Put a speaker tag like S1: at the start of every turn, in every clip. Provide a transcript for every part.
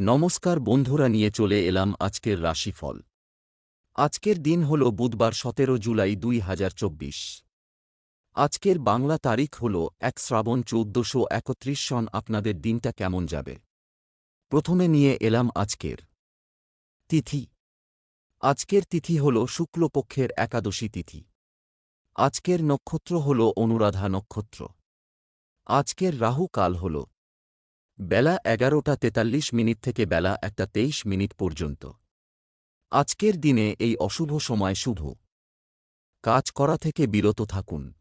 S1: নমস্কার বন্ধুরা, নিয়ে চলে এলাম আজকের রাশিফল। আজকের দিন হল বুধবার, সতেরো জুলাই দুই হাজার চব্বিশ। আজকের বাংলা তারিখ হল এক শ্রাবণ চৌদ্দশো একত্রিশ সন। আপনাদের দিনটা কেমন যাবে? প্রথমে নিয়ে এলাম আজকের তিথি। আজকের তিথি হল শুক্লপক্ষের একাদশী তিথি। আজকের নক্ষত্র হল অনুরাধা নক্ষত্র। আজকের রাহু কাল হল বেলা এগারোটা তেতাল্লিশ মিনিট থেকে বেলা একটা তেইশ মিনিট পর্যন্ত। আজকের দিনে এই অশুভ সময় শুভ। কাজ করা থেকে বিরত থাকুন।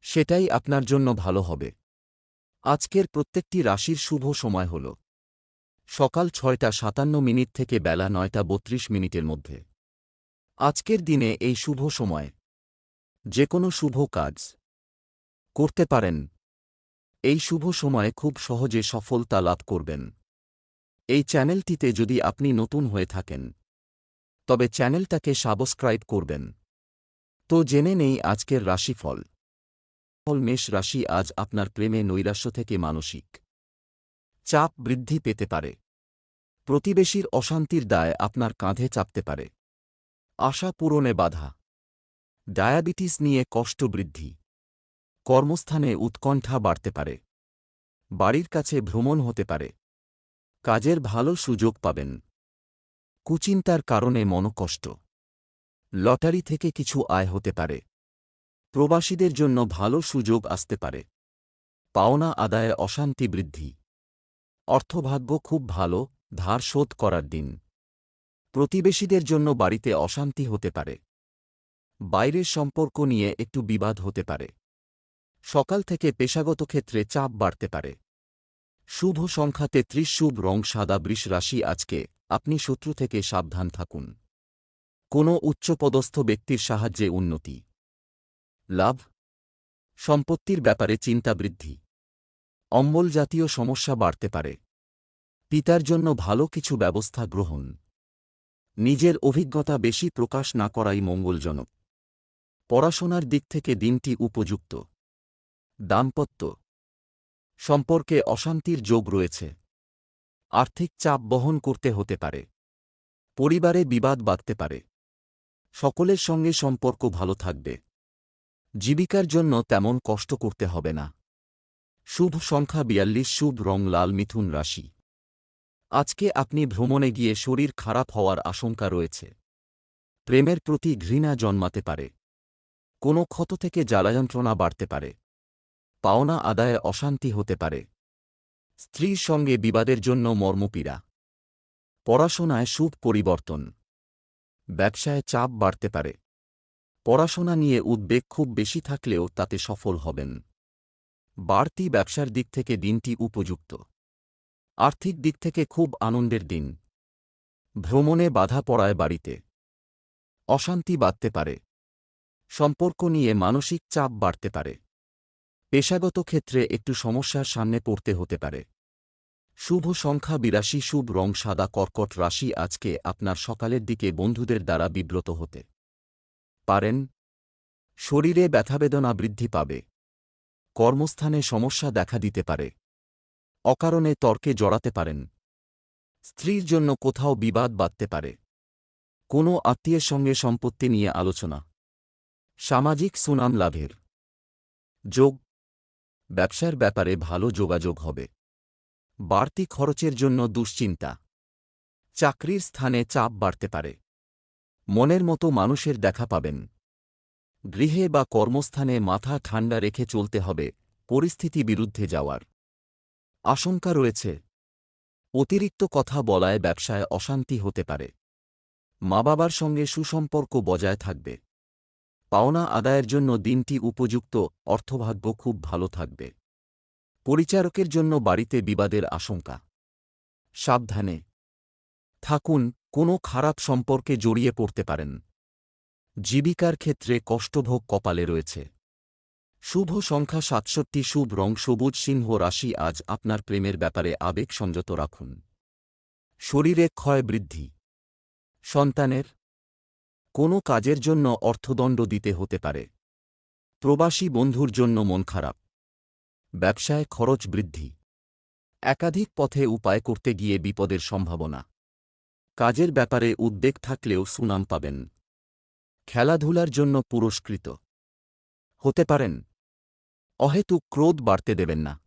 S1: সেটাই আপনার জন্য ভালো হবে। আজকের প্রত্যেকটি রাশির শুভ সময় হল। সকাল ছয়টা সাতান্ন মিনিট থেকে বেলা নয়টা বত্রিশ মিনিটের মধ্যে। আজকের দিনে এই শুভ সময়। যে কোনো শুভ কাজ। করতে পারেন। এই শুভ সময়ে খুব সহজে সফলতা লাভ করবেন। এই চ্যানেলটিতে যদি আপনি নতুন হয়ে থাকেন, তবে চ্যানেলটাকে সাবস্ক্রাইব করবেন। তো জেনে নেই আজকের রাশিফল। ফল, মেষ রাশি আজ আপনার প্রেমে নৈরাশ্য থেকে মানসিক চাপ বৃদ্ধি পেতে পারে। প্রতিবেশীর অশান্তির দায় আপনার কাঁধে চাপতে পারে। আশা পূরণে বাধা। ডায়াবেটিস নিয়ে কষ্ট বৃদ্ধি। কর্মস্থানে উৎকণ্ঠা বাড়তে পারে। বাড়ির কাছে ভ্রমণ হতে পারে। কাজের ভালো সুযোগ পাবেন। কুচিন্তার কারণে মনকষ্ট। লটারি থেকে কিছু আয় হতে পারে। প্রবাসীদের জন্য ভালো সুযোগ আসতে পারে। পাওনা আদায়ে অশান্তি বৃদ্ধি। অর্থভাগ্য খুব ভালো, ধার শোধ করার দিন। প্রতিবেশীদের জন্য বাড়িতে অশান্তি হতে পারে। বাইরের সম্পর্ক নিয়ে একটু বিবাদ হতে পারে। সকাল থেকে পেশাগত ক্ষেত্রে চাপ বাড়তে পারে। শুভ সংখ্যা তেত্রিশ, শুভ রং সাদা, বৃষ রাশি, আজকে আপনি শত্রু থেকে সাবধান থাকুন। কোনো উচ্চপদস্থ ব্যক্তির সাহায্যে উন্নতি। লাভ। সম্পত্তির ব্যাপারে চিন্তা বৃদ্ধি। অম্বল জাতীয় সমস্যা বাড়তে পারে। পিতার জন্য ভালো কিছু ব্যবস্থা গ্রহণ। নিজের অভিজ্ঞতা বেশি প্রকাশ না করাই মঙ্গলজনক। পড়াশোনার দিক থেকে দিনটি উপযুক্ত। দাম্পত্য। সম্পর্কে অশান্তির যোগ রয়েছে। আর্থিক চাপ বহন করতে হতে পারে। পরিবারে বিবাদ বাঁধতে পারে। সকলের সঙ্গে সম্পর্ক ভালো থাকবে। জীবিকার জন্য তেমন কষ্ট করতে হবে না। শুভ সংখ্যা বিয়াল্লিশ, শুভ রং লাল, মিথুন রাশি। আজকে আপনি ভ্রমণে গিয়ে শরীর খারাপ হওয়ার আশঙ্কা রয়েছে। প্রেমের প্রতি ঘৃণা জন্মাতে পারে। কোনো ক্ষত থেকে জ্বালাযন্ত্রণা বাড়তে পারে। পাওনা আদায়ে অশান্তি হতে পারে। স্ত্রীর সঙ্গে বিবাদের জন্য মর্মপীড়া। পড়াশোনায় শুভ পরিবর্তন। ব্যবসায় চাপ বাড়তে পারে। পড়াশোনা নিয়ে উদ্বেগ খুব বেশি থাকলেও তাতে সফল হবেন। বাড়তি ব্যবসার দিক থেকে দিনটি উপযুক্ত। আর্থিক দিক থেকে খুব আনন্দের দিন। ভ্রমণে বাধা পড়ায় বাড়িতে। অশান্তি বাড়তে পারে। সম্পর্ক নিয়ে মানসিক চাপ বাড়তে পারে। পেশাগত ক্ষেত্রে একটু সমস্যার সামনে পড়তে হতে পারে। শুভ সংখ্যা বিরাশি, শুভ রং সাদা, কর্কট রাশি আজকে আপনার সকালের দিকে বন্ধুদের দ্বারা বিব্রত হতে পারেন। শরীরে ব্যথাবেদনা বৃদ্ধি পাবে। কর্মস্থানে সমস্যা দেখা দিতে পারে। অকারণে তর্কে জড়াতে পারেন। স্ত্রীর জন্য কোথাও বিবাদ বাঁধতে পারে। কোনো আত্মীয়ের সঙ্গে সম্পত্তি নিয়ে আলোচনা। সামাজিক সুনাম লাভের যোগ ব্যবসার ব্যাপারে ভালো যোগাযোগ হবে। বাড়তি খরচের জন্য দুশ্চিন্তা। চাকরির স্থানে চাপ বাড়তে পারে। মনের মতো মানুষের দেখা পাবেন। গৃহে বা কর্মস্থানে মাথা ঠান্ডা রেখে চলতে হবে, পরিস্থিতি বিরুদ্ধে যাওয়ার। আশঙ্কা রয়েছে। অতিরিক্ত কথা বলায় ব্যবসায় অশান্তি হতে পারে। মা বাবার সঙ্গে সুসম্পর্ক বজায় থাকবে। পাওনা আদায়ের জন্য দিনটি উপযুক্ত, অর্থভাগ্য খুব ভালো থাকবে। পরিচারকের জন্য বাড়িতে বিবাদের আশঙ্কা। সাবধানে। থাকুন, কোনো খারাপ সম্পর্কে জড়িয়ে পড়তে পারেন। জীবিকার ক্ষেত্রে কষ্টভোগ কপালে রয়েছে। শুভ সংখ্যা সাতষট্টি, শুভ রং, সবুজ সিংহ রাশি আজ আপনার প্রেমের ব্যাপারে আবেগ সংযত রাখুন। শরীরে ক্ষয় বৃদ্ধি। সন্তানের কোনো কাজের জন্য অর্থদণ্ড দিতে হতে পারে। প্রবাসী বন্ধুর জন্য মন খারাপ। ব্যবসায় খরচ বৃদ্ধি। একাধিক পথে উপায় করতে গিয়ে বিপদের সম্ভাবনা। কাজের ব্যাপারে উদ্বেগ থাকলেও সুনাম পাবেন। খেলাধুলার জন্য পুরস্কৃত। হতে পারেন। অহেতুক ক্রোধ বাড়তে দেবেন না।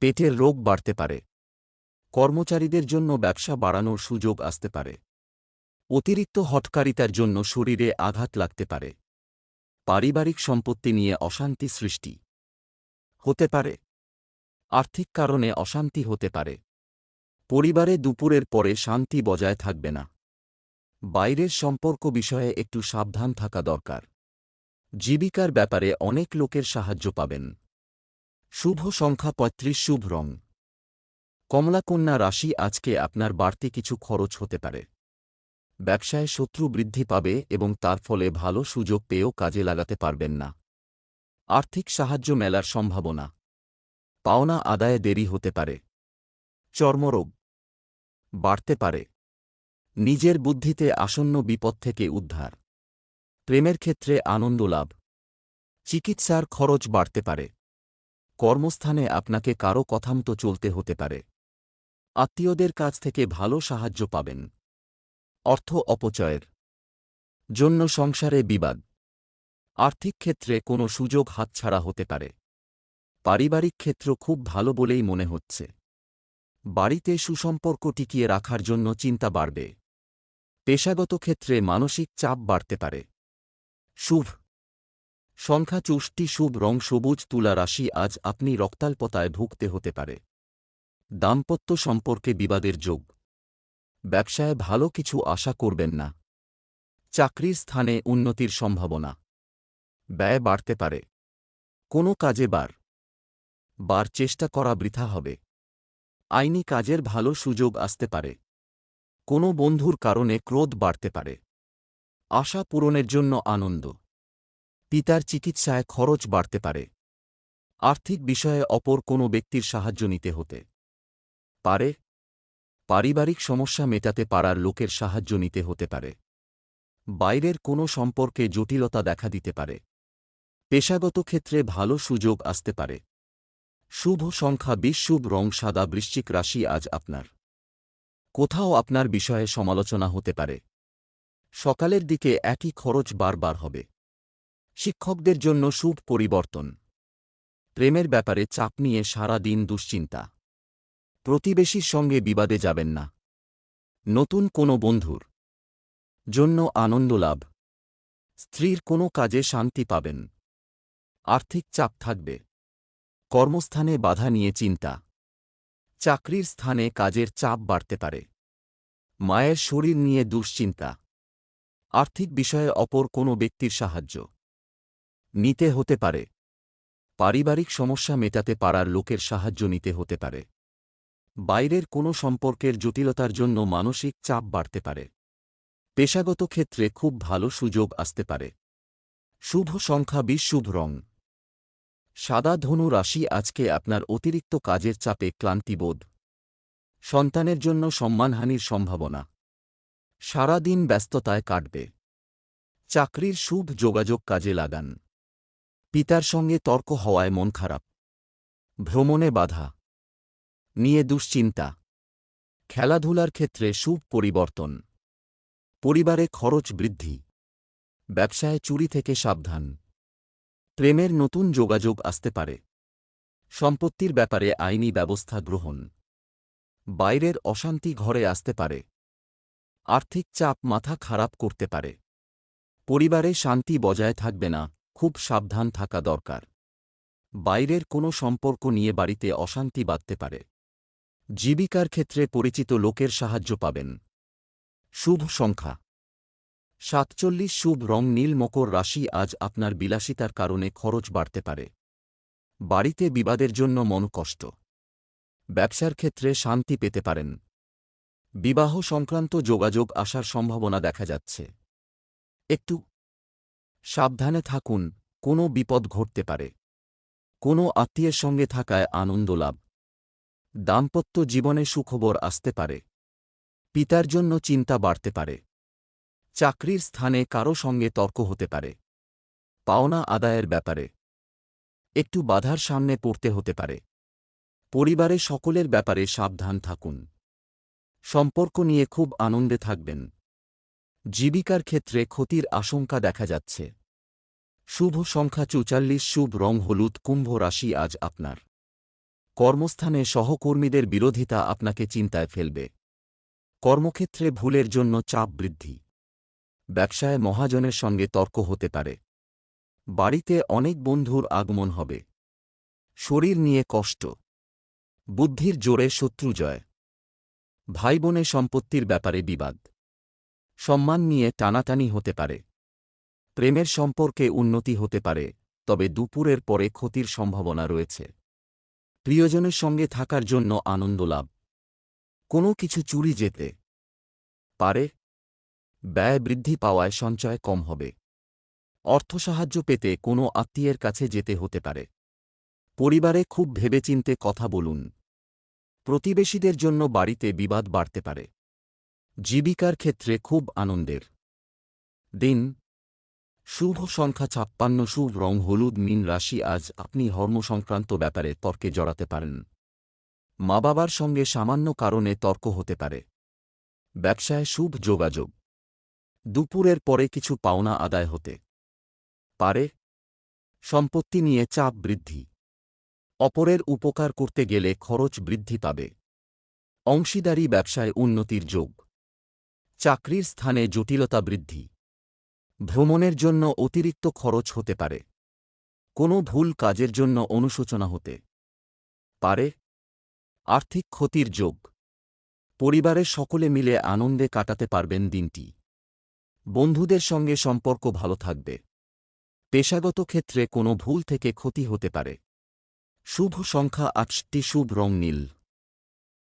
S1: পেটের রোগ বাড়তে পারে। কর্মচারীদের জন্য ব্যবসা বাড়ানোর সুযোগ আসতে পারে। অতিরিক্ত হটকারিতার জন্য শরীরে আঘাত লাগতে পারে। পারিবারিক সম্পত্তি নিয়ে অশান্তি সৃষ্টি। হতে পারে। আর্থিক কারণে অশান্তি হতে পারে। পরিবারে দুপুরের পরে শান্তি বজায় থাকবে না। বাইরের সম্পর্ক বিষয়ে একটু সাবধান থাকা দরকার। জীবিকার ব্যাপারে অনেক লোকের সাহায্য পাবেন। শুভ সংখ্যা পঁয়ত্রিশ, শুভ রং। কমলাকন্যা রাশি আজকে আপনার বাড়তি কিছু খরচ হতে পারে। ব্যবসায় শত্রু বৃদ্ধি পাবে এবং তার ফলে ভালো সুযোগ পেয়েও কাজে লাগাতে পারবেন না। আর্থিক সাহায্য মেলার সম্ভাবনা। পাওনা আদায়ে দেরি হতে পারে। চর্মরোগ। বাড়তে পারে। নিজের বুদ্ধিতে আসন্ন বিপদ থেকে উদ্ধার। প্রেমের ক্ষেত্রে আনন্দ লাভ। চিকিৎসার খরচ বাড়তে পারে। কর্মস্থানে আপনাকে কারও কথামতো চলতে হতে পারে। আত্মীয়দের কাছ থেকে ভালো সাহায্য পাবেন। অর্থ অপচয়ের জন্য সংসারে বিবাদ। আর্থিক ক্ষেত্রে কোনো সুযোগ হাতছাড়া হতে পারে। পারিবারিক ক্ষেত্র খুব ভালো বলেই মনে হচ্ছে। বাড়িতে সুসম্পর্ক টিকিয়ে রাখার জন্য চিন্তা বাড়বে। পেশাগত ক্ষেত্রে মানসিক চাপ বাড়তে পারে। শুভ। সংখ্যা চুষ্টি, শুভ রং, সবুজ তুলা রাশি আজ আপনি রক্তাল্পতায় ভুগতে হতে পারে। দাম্পত্য সম্পর্কে বিবাদের যোগ। ব্যবসায় ভালো কিছু আশা করবেন না। চাকরির স্থানে উন্নতির সম্ভাবনা। ব্যয় বাড়তে পারে। কোনো কাজে বার। বার চেষ্টা করা বৃথা হবে। আইনি কাজের ভালো সুযোগ আসতে পারে। কোনো বন্ধুর কারণে ক্রোধ বাড়তে পারে। আশা পূরণের জন্য আনন্দ। পিতার চিকিৎসায় খরচ বাড়তে পারে। আর্থিক বিষয়ে অপর কোনো ব্যক্তির সাহায্য নিতে হতে পারে। পারিবারিক সমস্যা মেটাতে পারার লোকের সাহায্য নিতে হতে পারে। বাইরের কোনো সম্পর্কে জটিলতা দেখা দিতে পারে। পেশাগত ক্ষেত্রে ভালো সুযোগ আসতে পারে। শুভ সংখ্যা বিশ শুভ রং সাদা বৃশ্চিক রাশি আজ আপনার। কোথাও আপনার বিষয়ে সমালোচনা হতে পারে। সকালের দিকে একই খরচ বারবার হবে। শিক্ষকদের জন্য শুভ পরিবর্তন। প্রেমের ব্যাপারে চাপ নিয়ে সারা দিন দুশ্চিন্তা। প্রতিবেশীর সঙ্গে বিবাদে যাবেন না। নতুন কোনো বন্ধুর জন্য আনন্দ লাভ। স্ত্রীর কোনো কাজে শান্তি পাবেন। আর্থিক চাপ থাকবে। কর্মস্থানে বাধা নিয়ে চিন্তা। চাকরির স্থানে কাজের চাপ বাড়তে পারে। মায়ের শরীর নিয়ে দুশ্চিন্তা। আর্থিক বিষয়ে অপর কোনো ব্যক্তির সাহায্য নিতে হতে পারে। পারিবারিক সমস্যা মেটাতে পারার লোকের সাহায্য নিতে হতে পারে। বাইরের কোনো সম্পর্কের জটিলতার জন্য মানসিক চাপ বাড়তে পারে। পেশাগত ক্ষেত্রে খুব ভালো সুযোগ আসতে পারে। শুভ সংখ্যা বিশ শুভ রং। সাদা ধনু রাশি আজকে আপনার অতিরিক্ত কাজের চাপে ক্লান্তিবোধ। সন্তানের জন্য সম্মানহানির সম্ভাবনা। সারা দিন ব্যস্ততায় কাটবে। চাকরির শুভ যোগাযোগ কাজে লাগান। পিতার সঙ্গে তর্ক হওয়ায় মন খারাপ। ভ্রমণে বাধা। নিয়ে দুশ্চিন্তা। খেলাধুলার ক্ষেত্রে শুভ পরিবর্তন। পরিবারে খরচ বৃদ্ধি। ব্যবসায় চুরি থেকে সাবধান। প্রেমের নতুন যোগাযোগ আসতে পারে। সম্পত্তির ব্যাপারে আইনি ব্যবস্থা গ্রহণ। বাইরের অশান্তি ঘরে আসতে পারে। আর্থিক চাপ মাথা খারাপ করতে পারে। পরিবারে শান্তি বজায় থাকবে না, খুব সাবধান থাকা দরকার। বাইরের কোনো সম্পর্ক নিয়ে বাড়িতে অশান্তি বাঁধতে পারে। জীবিকার ক্ষেত্রে পরিচিত লোকের সাহায্য পাবেন। শুভ সংখ্যা। সাতচল্লিশ শুভ রং নীল মকর রাশি আজ আপনার বিলাসিতার কারণে খরচ বাড়তে পারে। বাড়িতে বিবাদের জন্য মন কষ্ট। ব্যবসার ক্ষেত্রে শান্তি পেতে পারেন। বিবাহ সংক্রান্ত যোগাযোগ আসার সম্ভাবনা দেখা যাচ্ছে। একটু সাবধানে থাকুন, কোনো বিপদ ঘটতে পারে। কোনো আত্মীয়ের সঙ্গে থাকায় আনন্দ লাভ। দাম্পত্য জীবনে সুখবর আসতে পারে। পিতার জন্য চিন্তা বাড়তে পারে। চাকরির স্থানে কারও সঙ্গে তর্ক হতে পারে। পাওনা আদায়ের ব্যাপারে। একটু বাধার সামনে পড়তে হতে পারে। পরিবারে সকলের ব্যাপারে সাবধান থাকুন। সম্পর্ক নিয়ে খুব আনন্দে থাকবেন। জীবিকার ক্ষেত্রে ক্ষতির আশঙ্কা দেখা যাচ্ছে। শুভ সংখ্যা চুচাল্লিশ, শুভ রং হলুদ, কুম্ভ রাশি আজ আপনার। কর্মস্থানে সহকর্মীদের বিরোধিতা আপনাকে চিন্তায় ফেলবে। কর্মক্ষেত্রে ভুলের জন্য চাপ বৃদ্ধি। ব্যবসায় মহাজনের সঙ্গে তর্ক হতে পারে। বাড়িতে অনেক বন্ধুর আগমন হবে। শরীর নিয়ে কষ্ট। বুদ্ধির জোরে শত্রু জয়। ভাই বোনে সম্পত্তির ব্যাপারে বিবাদ। সম্মান নিয়ে টানাটানি হতে পারে। প্রেমের সম্পর্কে উন্নতি হতে পারে, তবে দুপুরের পরে ক্ষতির সম্ভাবনা রয়েছে। প্রিয়জনের সঙ্গে থাকার জন্য আনন্দ লাভ। কোনো কিছু চুরি যেতে পারে। ব্যয় বৃদ্ধি পাওয়ায় সঞ্চয় কম হবে। অর্থ সাহায্য পেতে কোনো আত্মীয়ের কাছে যেতে হতে পারে। পরিবারে খুব ভেবেচিন্তে কথা বলুন। প্রতিবেশীদের জন্য বাড়িতে বিবাদ বাড়তে পারে। জীবিকার ক্ষেত্রে খুব আনন্দের। দিন শুভ সংখ্যা ছাপ্পান্ন, শুভ রং হলুদ, মিন রাশি, আজ আপনি হর্ম সংক্রান্ত ব্যাপারে তর্কে জড়াতে পারেন। মা বাবার সঙ্গে সামান্য কারণে তর্ক হতে পারে। ব্যবসায় শুভ যোগাযোগ। দুপুরের পরে কিছু পাওনা আদায় হতে পারে। সম্পত্তি নিয়ে চাপ বৃদ্ধি। অপরের উপকার করতে গেলে খরচ বৃদ্ধি পাবে। অংশীদারি ব্যবসায় উন্নতির যোগ। চাকরির স্থানে জটিলতা বৃদ্ধি। ভ্রমণের জন্য অতিরিক্ত খরচ হতে পারে। কোনো ভুল কাজের জন্য অনুশোচনা হতে পারে। আর্থিক ক্ষতির যোগ। পরিবারের সকলে মিলে আনন্দে কাটাতে পারবেন দিনটি। বন্ধুদের সঙ্গে সম্পর্ক ভালো থাকবে। পেশাগত ক্ষেত্রে কোনো ভুল থেকে ক্ষতি হতে পারে। শুভ সংখ্যা আটটি, শুভ রং নীল।